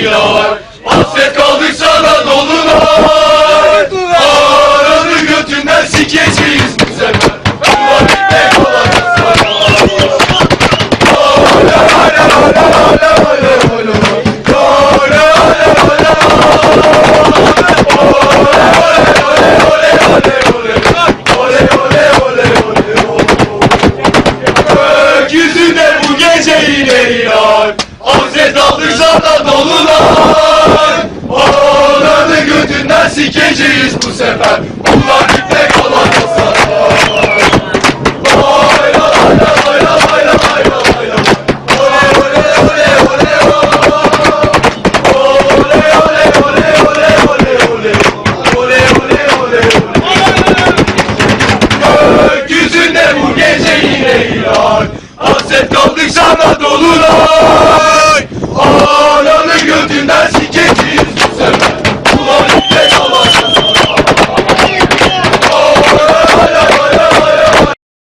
iler Hasret kaldık sana dolular Aranı götünden sikeceğiz bu sefer Ulan ne kalacak sana Hala hala hala hala hala hala Hala hala hala Gökyüzünde bu gece yine ilan. Hasret aldık sana ole ole ole ole. Ole ole ole ole. Gökyüzünde bu gece yine ilan Hasret kaldık sana dolular